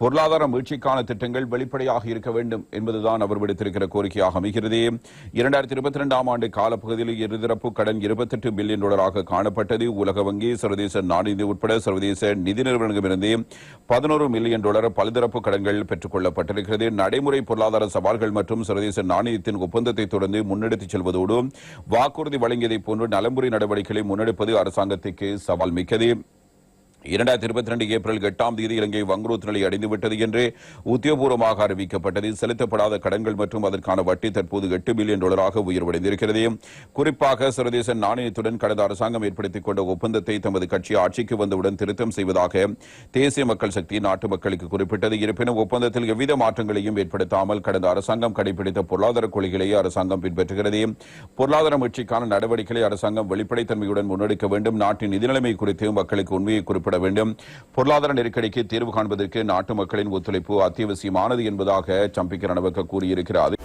பொருளாதார மீழ்ச்சிக்கான திட்டங்கள் வெளிப்படையாக இருக்க வேண்டும் என்பதுதான் அவர் விடுத்திருக்கிற கோரிக்கையாக அமைகிறது. இரண்டாயிரத்தி இருபத்தி இரண்டாம் ஆண்டு காலப்பகுதியில் இருதரப்பு கடன் இருபத்தெட்டு பில்லியன் டாலராக காணப்பட்டது. உலக வங்கி சர்வதேச நாணயம் உட்பட சர்வதேச நிதி நிறுவனங்களிலிருந்து பதினோரு மில்லியன் டாலர் பலதரப்பு கடன்கள் பெற்றுக் கொள்ளப்பட்டிருக்கிறது. நடைமுறை பொருளாதார சவால்கள் மற்றும் சர்வதேச நாணயத்தின் ஒப்பந்தத்தை தொடர்ந்து முன்னெடுத்துச் செல்வதோடு வாக்குறுதி வழங்கியதைப் போன்று நலம்புரி நடவடிக்கைகளை முன்னெடுப்பது அரசாங்கத்திற்கு சவால் மிக்கது. இரண்டாயிரத்தி இருபத்தி ரெண்டு ஏப்ரல் எட்டாம் தேதி இலங்கை வங்குரோத் நிலை அடைந்துவிட்டது என்று உத்தியோகபூர்வமாக அறிவிக்கப்பட்டது. செலுத்தப்படாத கடன்கள் மற்றும் அதற்கான வட்டி தற்போது எட்டு பில்லியன் டாலராக உயர்வடைந்திருக்கிறது. குறிப்பாக சர்வதேச நாணயத்துடன் கடந்த அரசாங்கம் ஏற்படுத்திக் கொண்ட ஒப்பந்தத்தை தமது கட்சி ஆட்சிக்கு வந்தவுடன் திருத்தம் செய்வதாக தேசிய மக்கள் சக்தி நாட்டு மக்களுக்கு குறிப்பிட்டது. இருப்பினும் ஒப்பந்தத்தில் எவ்வித மாற்றங்களையும் ஏற்படுத்தாமல் கடந்த அரசாங்கம் கடைபிடித்த பொருளாதார கொள்கைகளை அரசாங்கம் பின்பற்றுகிறது. பொருளாதார முயற்சிக்கான நடவடிக்கைகளை அரசாங்கம் வெளிப்படைத்தன்மையுடன் முன்னெடுக்க வேண்டும். நாட்டின் நிதிநிலைமை குறித்து மக்களுக்கு உண்மையை குறிப்பிட வேண்டும். பொருளாதார நெருக்கடிக்கு தீர்வு காண்பதற்கு நாட்டு மக்களின் ஒத்துழைப்பு அத்தியாவசியமானது என்பதாக சம்பிக்க ரணவக்க கூறியிருக்கிறார்.